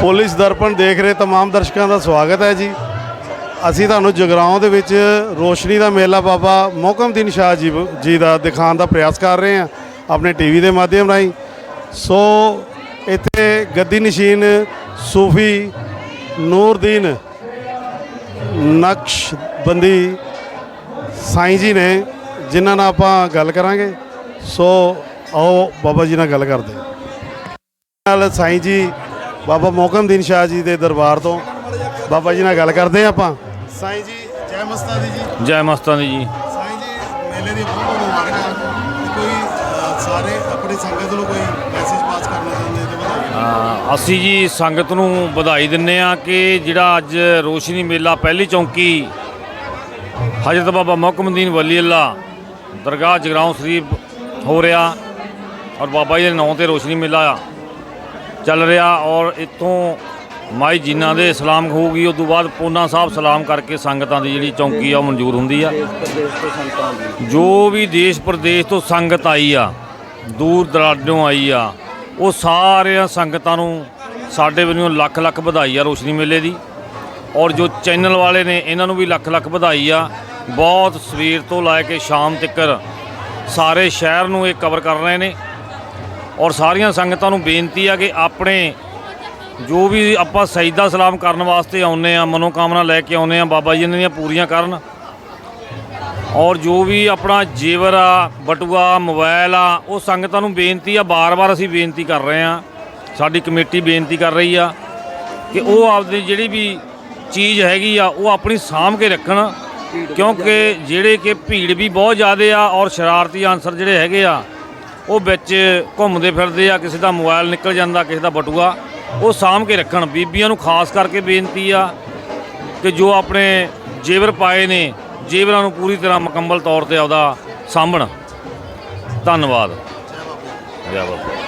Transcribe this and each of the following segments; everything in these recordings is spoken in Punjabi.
ਪੁਲਿਸ ਦਰਪਣ ਦੇਖ ਰਹੇ तमाम ਦਰਸ਼ਕਾਂ ਦਾ ਸਵਾਗਤ ਹੈ ਜੀ ਅਸੀਂ ਤੁਹਾਨੂੰ ਜਗਰਾਉਂ ਦੇ ਵਿੱਚ ਰੋਸ਼ਨੀ ਦਾ ਮੇਲਾ ਬਾਬਾ ਮੋਹਕਮਦੀਨ ਸ਼ਾਹ ਜੀ ਜੀ ਦਾ ਦਿਖਾਉਣ ਦਾ ਪ੍ਰਯਾਸ ਕਰ ਰਹੇ ਹਾਂ ਆਪਣੇ ਟੀਵੀ ਦੇ ਮਾਧਿਅਮ ਰਾਹੀਂ ਸੋ ਇੱਥੇ ਗੱਦੀ ਨਸ਼ੀਨ ਸੂਫੀ ਨੂਰਦੀਨ ਨਕਸ਼ਬੰਦੀ ਸਾਈਂ ਜੀ ਨੇ ਜਿਨ੍ਹਾਂ ਨਾਲ ਆਪਾਂ ਗੱਲ ਕਰਾਂਗੇ ਸੋ ਆਓ ਬਾਬਾ ਜੀ ਨਾਲ ਗੱਲ ਕਰਦੇ ਹਾਂ ਨਾਲ ਸਾਈਂ ਜੀ ਬਾਬਾ ਮੋਹਕਮਦੀਨ ਸ਼ਾਹ ਜੀ ਦੇ ਦਰਬਾਰ ਤੋਂ। ਬਾਬਾ ਜੀ ਨਾਲ ਗੱਲ ਕਰਦੇ ਹਾਂ ਆਪਾਂ। ਸਾਈਂ ਜੀ ਜੈ ਮਸਤਾ ਦੀ ਜੀ। ਜੈ ਮਸਤਾਂ ਦੀ ਜੀ। ਸਾਈਂ ਜੀ ਮੇਲੇ ਦੀ ਬਹੁਤ ਬਹੁਤ ਮੁਬਾਰਕਾਂ। ਕੋਈ ਸਾਰੇ ਆਪਣੀ ਸੰਗਤ ਨੂੰ ਕੋਈ ਮੈਸੇਜ ਪਾਸ ਕਰਨਾ ਚਾਹੁੰਦੇ ਤੇ ਵਧਾਈ ਅਸੀਂ ਜੀ ਸੰਗਤ ਨੂੰ ਵਧਾਈ ਦਿੰਨੇ ਆ ਕਿ ਜਿਹੜਾ ਅੱਜ ਰੋਸ਼ਨੀ ਮੇਲਾ ਪਹਿਲੀ ਚੌਂਕੀ ਹਜ਼ਰਤ ਬਾਬਾ ਮੁਹਕਮਦੀਨ ਵਲੀ ਅੱਲਾ ਦਰਗਾਹ ਜਗਰਾਉਂ ਸ਼ਰੀਫ ਹੋ ਰਿਹਾ ਔਰ ਬਾਬਾ ਜੀ ਦੇ ਨਾਂ ਤੇ ਰੋਸ਼ਨੀ ਮੇਲਾ ਚੱਲ ਰਿਹਾ ਔਰ ਇੱਥੋਂ ਮਾਈ ਜੀਨਾ ਦੇ ਸਲਾਮ ਹੋਊਗੀ, ਉਸ ਤੋਂ ਬਾਅਦ ਪੋਨਾ ਸਾਹਿਬ ਸਲਾਮ ਕਰਕੇ ਸੰਗਤਾਂ ਦੀ ਜਿਹੜੀ ਚੌਂਕੀ ਆ, ਉਹ ਮਨਜ਼ੂਰ ਹੁੰਦੀ ਆ। ਜੋ ਵੀ ਦੇਸ਼ ਪ੍ਰਦੇਸ਼ ਤੋਂ ਸੰਗਤ ਆਈ ਆ, ਦੂਰ ਦਰਾਡੋਂ ਆਈ ਆ, ਉਹ ਸਾਰਿਆਂ ਸੰਗਤਾਂ ਨੂੰ ਸਾਡੇ ਵੱਲੋਂ ਲੱਖ ਲੱਖ ਵਧਾਈ ਆ ਰੋਸ਼ਨੀ ਮੇਲੇ ਦੀ। ਔਰ ਜੋ ਚੈਨਲ ਵਾਲੇ ਨੇ, ਇਹਨਾਂ ਨੂੰ ਵੀ ਲੱਖ ਲੱਖ ਵਧਾਈ ਆ। ਬਹੁਤ ਸਵੇਰ ਤੋਂ ਲੈ ਕੇ ਸ਼ਾਮ ਤੱਕ ਸਾਰੇ ਸ਼ਹਿਰ ਨੂੰ ਇਹ ਕਵਰ ਕਰ ਰਹੇ ਨੇ। ਔਰ ਸਾਰੀਆਂ ਸੰਗਤਾਂ ਨੂੰ ਬੇਨਤੀ ਆ ਕਿ ਆਪਣੇ ਜੋ ਵੀ ਆਪਾਂ ਸਜਦਾ ਸਲਾਮ ਕਰਨ ਵਾਸਤੇ ਆਉਨੇ ਆ, ਮਨੋਕਾਮਨਾ ਲੈ ਕੇ ਆਉਨੇ ਆ, ਬਾਬਾ ਜੀ ਇਹਨਾਂ ਦੀਆਂ ਪੂਰੀਆਂ ਕਰਨ। ਔਰ ਜੋ ਵੀ ਆਪਣਾ ਜੇਵਰ ਆ, ਬਟੂਆ ਮੋਬਾਈਲ ਆ, ਉਹ ਸੰਗਤਾਂ ਨੂੰ ਬੇਨਤੀ ਆ, ਬਾਰ-ਬਾਰ ਅਸੀਂ ਬੇਨਤੀ ਕਰ ਰਹੇ ਆ। ਸਾਡੀ ਕਮੇਟੀ ਬੇਨਤੀ ਕਰ ਰਹੀ ਆ ਕਿ ਉਹ ਆਪਦੀ ਜਿਹੜੀ ਵੀ ਚੀਜ਼ ਹੈਗੀ ਆ, ਉਹ ਆਪਣੀ ਸਾਂਭ ਕੇ ਰੱਖਣ। ਕਿਉਂਕਿ ਜਿਹੜੇ ਕਿ ਭੀੜ ਵੀ ਬਹੁਤ ਜ਼ਿਆਦੇ ਆ ਔਰ ਸ਼ਰਾਰਤੀ ਆਨਸਰ ਜਿਹੜੇ ਹੈਗੇ ਆ ਉਹ ਵਿੱਚ ਘੁੰਮਦੇ ਫਿਰਦੇ ਆ, ਕਿਸੇ ਦਾ ਮੋਬਾਈਲ ਨਿਕਲ ਜਾਂਦਾ, ਕਿਸੇ ਦਾ ਬਟੂਆ, ਉਹ ਸਾਂਭ ਕੇ ਰੱਖਣ। ਬੀਬੀਆਂ ਨੂੰ ਖਾਸ ਕਰਕੇ ਬੇਨਤੀ ਆ ਕਿ ਜੋ ਆਪਣੇ ਜੇਵਰ ਪਾਏ ਨੇ, ਜੇਵਰਾਂ ਨੂੰ ਪੂਰੀ ਤਰ੍ਹਾਂ ਮੁਕੰਮਲ ਤੌਰ ਤੇ ਆਪਦਾ ਸਾਂਭਣ। ਧੰਨਵਾਦ। ਜੈ ਬਾਬਾ।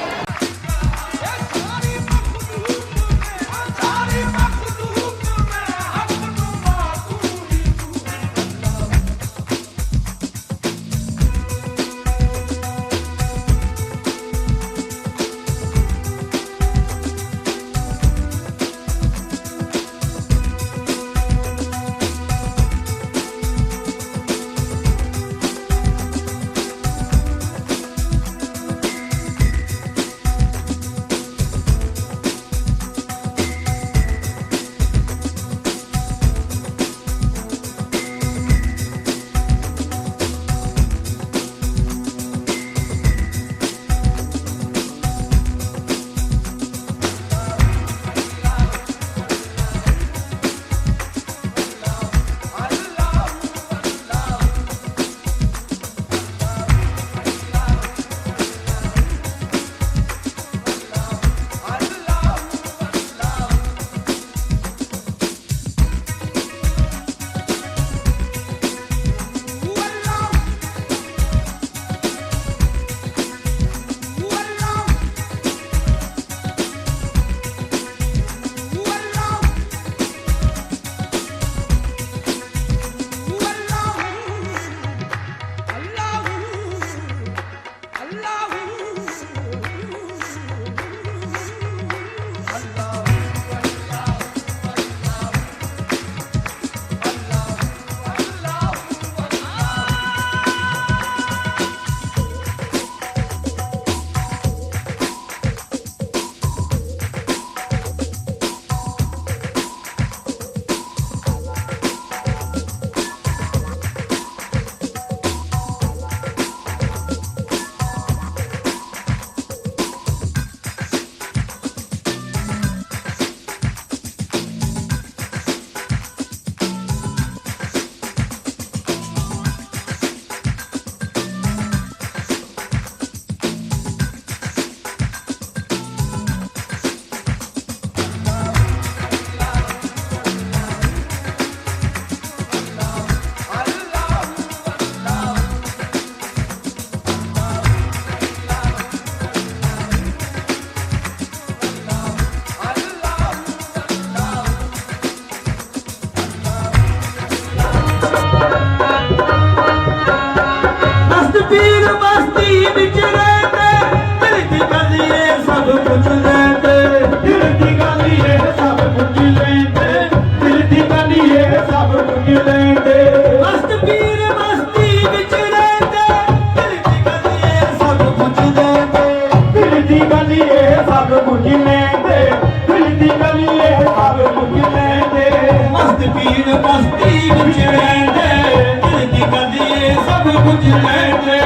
ਜਿਵੇਂ ਜੇ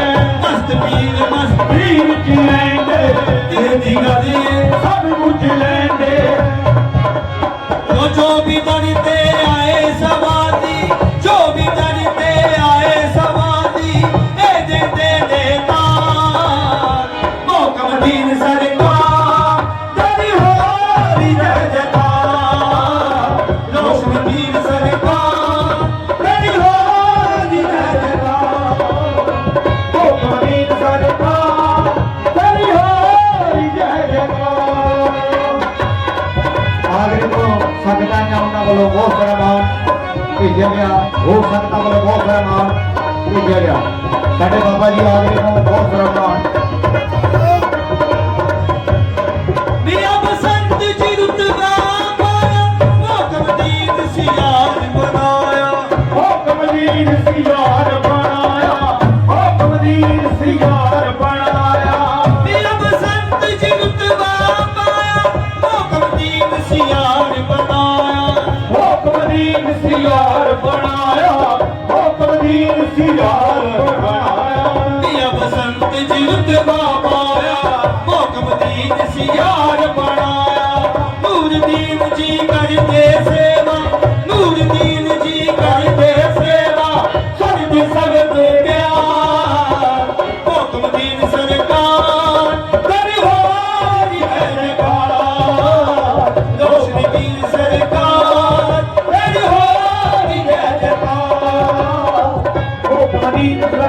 ਭੇਜਿਆ ਗਿਆ। ਹੋਰ ਸੰਗਤਾਂ ਵੱਲੋਂ ਬਹੁਤ ਸਾਰਾ ਮਾਨ ਭੇਜਿਆ ਗਿਆ। ਸਾਡੇ ਬਾਬਾ ਜੀ ਆਗਰੇ ਤੋਂ ਬਹੁਤ ਸਾਰਾ ਮਾਨ ਹੁਕਮਦੀਨ ਸਿਆਰ ਬਣਾਇਆ ਹੁਕਮਦੀਨ ਸਿਆਰ ਬਣਾਇਆ। ਮੇਰਾ ਬਸੰਤ ਜੀ ਰੁਤਬਾ ਪਾਇਆ ਹੁਕਮਦੀਨ ਸਿਆਰ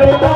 Thank you.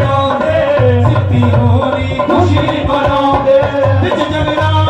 ਸਿੱਧੀ ਹੋਣੀ ਖੁਸ਼ੀ ਮਨਾਉਂਦੇ। ਵਿੱਚ ਜਗਣਾ